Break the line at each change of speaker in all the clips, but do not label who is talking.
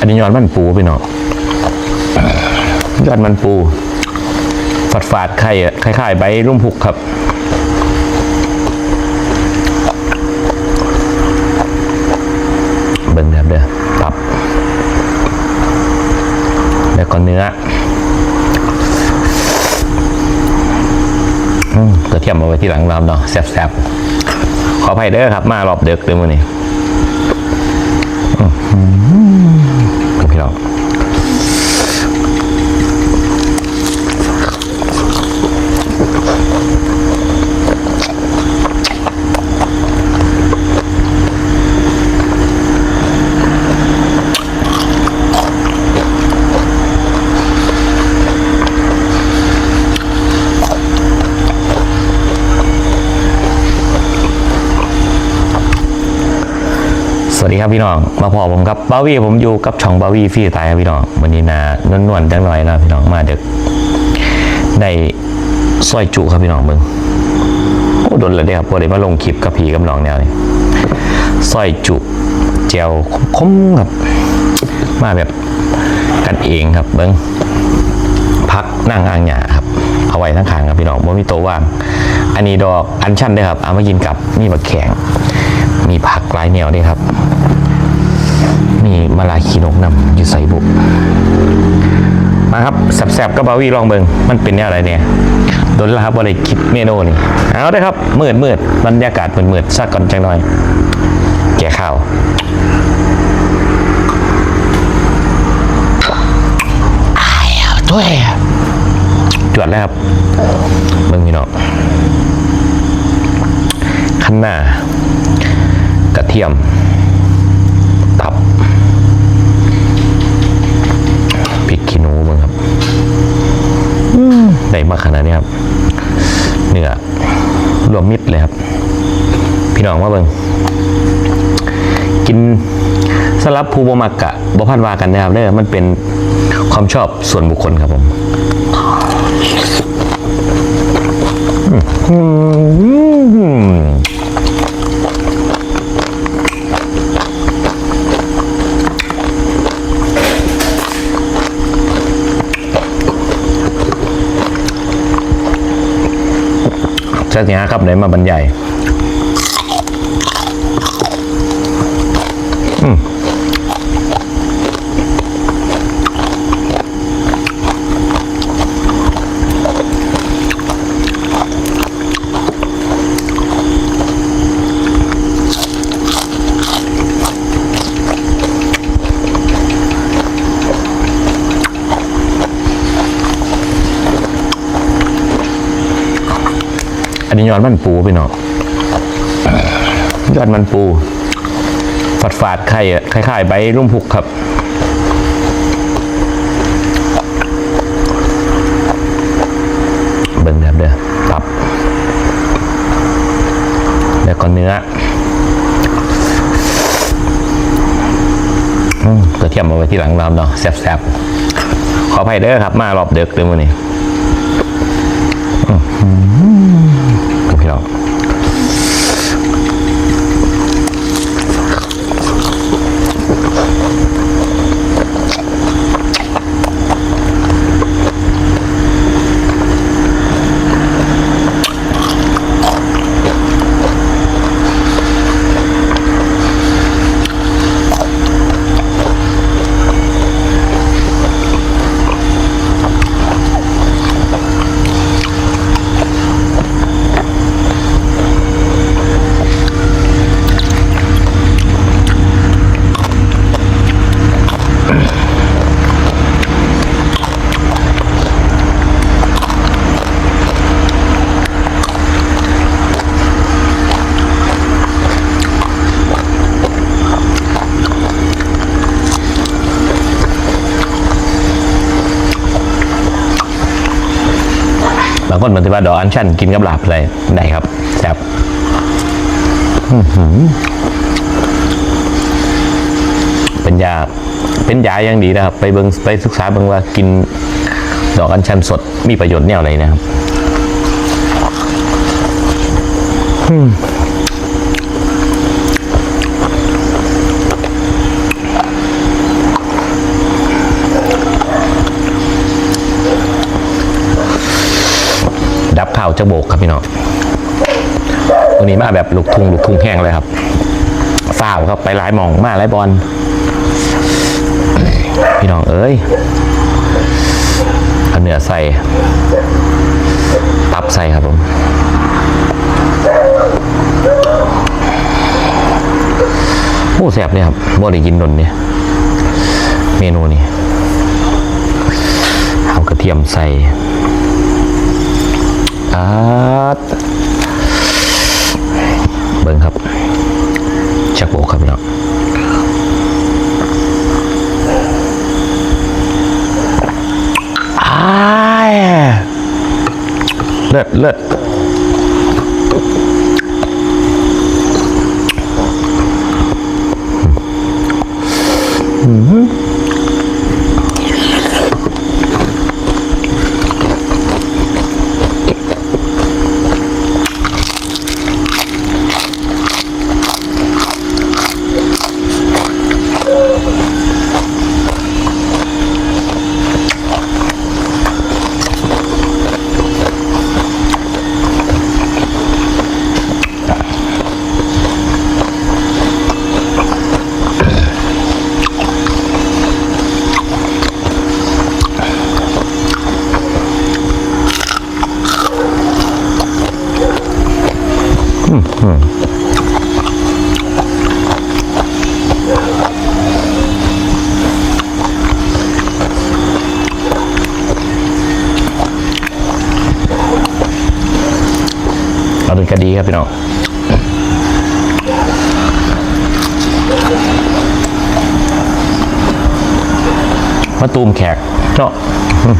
อันนี้ยอดมันปูพี่น้องยอดมันปูฝาดฝาดๆไข่อะคล้ายๆใบรุ่มพุกครับเบิ่งครับเด้อตับ แล้วก็เนื้อกระเทียมเอาไว้ที่หลังเราเนาะแซ่บๆขออภัยเด้อครับมารอบเด็กเด้อมื้อนี้ สวัสดีครับพี่น้อง มาพอผมครับบาวีผมอยู่กับช่องบาวีฟรีสไตล์ครับพี่น้องวันนี้นานวลๆจังหน่อยนะพี่น้องมาเด็กได้ซอยจุครับพี่น้องมึงโอ้โดนเลยเด้ครับพอได้มาลงคลิปกับผีกับน้องแนวนี้ซอยจุเจลคมๆครับมาแบบกันเองครับเบิ้งพักนั่งอ่างหยาครับเอาไว้ทั้งขางครับพี่น้องว่ามีโตว่าง อันนี้ดอกอัญชันด้วยครับเอามากินกับนี่บักแข็ง มีผักหลายแนวด้วยครับ มีมะลายขีนกนำอยู่ใส่บุกมาครับแสบๆก็บาวี่ลองเบิงมันเป็นแนวอะไรเนี่ยโดนแล้วครับว่าได้คิดเมนูนี่เอาได้ครับมืดมืดบรรยากาศมืดมืดๆสักก่อนจังหน่อย แก่ข้าวอ้าวด้วยจวดแล้วครับเบิ่งพี่น้องขั้นหน้าก ระเทียม ตับพริกขี้หนูมึงครับอืมได้มากขนาดนี้ครับเนื้อรวมมิตรเลยครับ พี่น้องว่าเบิงกินสลับภูบมักกะบ่พันวากันนะครับเด้อมันเป็นความชอบส่วนบุคคลครับผมอืม จะเนี่ยครับไหนมาบรรยายอืม นี้ยอดมันปูพี่น้องยอดมันปูฝาดฝาดไข่อะคล้ายๆใบรุ่มพุกครับเบิ่งครับเด้อตับ แล้วก็เนื้ออืมกระเทียมเอาไว้ที่หลังเราเนาะแซ่บๆขออภัยเด้อครับมารอบเด็กเด้อมื้อนี้ บางคนมันจะว่าดอกอัญชันกินกับลาบอะไรได้ครับแซ่บเป็นยาเป็นยาอย่างดีนะครับ ไปเบิงไปศึกษาเบิงว่ากินดอกอัญชันสดมีประโยชน์แนวไหนนะครับ อืมจะโบกครับพี่น้องวันนี้มาแบบลูกทุ่งลูกทุ่งแห้งเลยครับฝ้าวครับไปหลายมองมาหลายบอลพี่น้องเอ้ยเอาเนื้อใส่ ตับใส่ครับผมโอ้แซ่บเนี่ยครับบ่ได้กินดนเนี่ยเมนูนี้เอากระเทียมใส่ อาดเบิ่งครับชักโบกครับพี่น้องอ้าเลิศเลิศ เอาเป็นกระดีครับพี่น้องมาตูมแขกเนาะอืม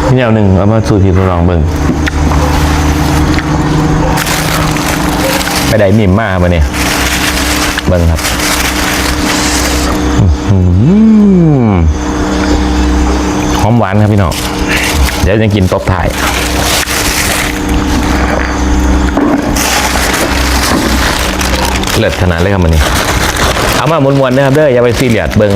นี่ แนวหนึ่งเอามาสู่ทีทดลองเบิ่งไปได้มิมมากมาเนี่ยเบิ่งครับหอมหวานครับพี่น้องเดี๋ยวจะกินตบถ่ายเลิศขนาดเลยครับมันนี่เอามามวนๆนะครับเด้ออย่าไปซีเรียสเบิง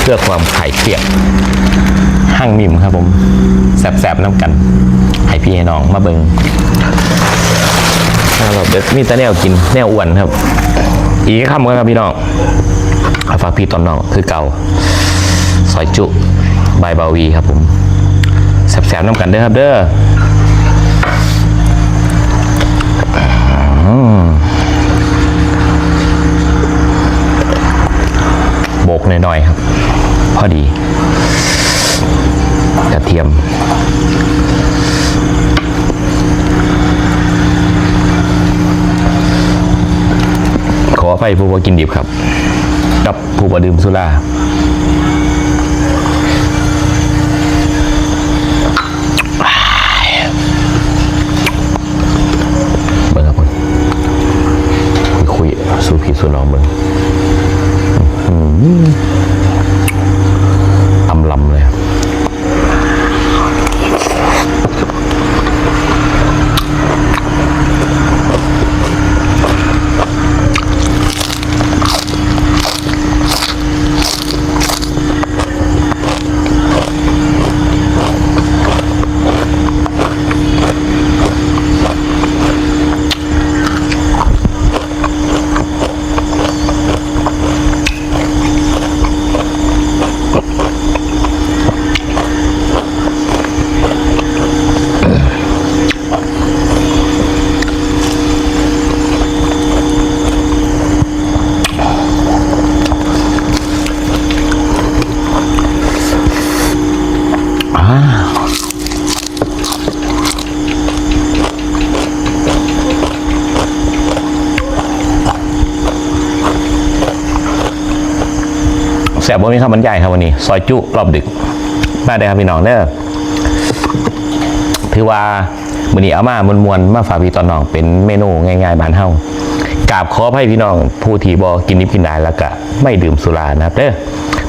เพื่อความไข่เปียก หั่งมิมครับผมแสบๆน้ำกันให้พี่ให้น้องมาเบิงเราเด็ดมีแต่แนวกินแนวอ้วนครับ อีกคำครับพี่น้องอาฝากพี่ตอนน้องคือเก่าซอยจุบายบาวีครับผมแสบๆน้ำกันเด้อครับเด้อโบกหน่อยๆครับ พอดี กระเทียม ขออภัยผู้ว่ากินดิบครับ กับผู้ว่าดื่มสุราเบิ่งครับคุณคุยสู้พี่สู้น้องเบิ่ง แสบบ่มีคำบรรยายครับวันนี้ ซอยจุรอบดึกมาได้ครับพี่น้องเด้อถือว่ามื้อนี้เอามามวนๆมาฝากพี่ตอนน้องเป็นเมนูง่ายๆบ้านเฮากราบขอให้พี่น้องผู้ที่บ่กินนิบกินได้แล้วก็ไม่ดื่มสุรานะครับเด้อ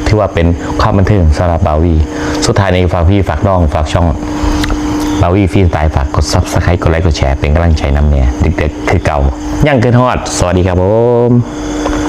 ถือว่าเป็นความบันเทิงสำหรับบาวี สุดท้ายในฝากพี่ฝากน้องฝากช่องบาวีฟีสไตล์ฝากกดซับสไครต์กดไลค์กดแชร์เป็นกำลังใจนำเนี่ยเด็กๆคือเก่า ยังเกินฮอด สวัสดีครับผม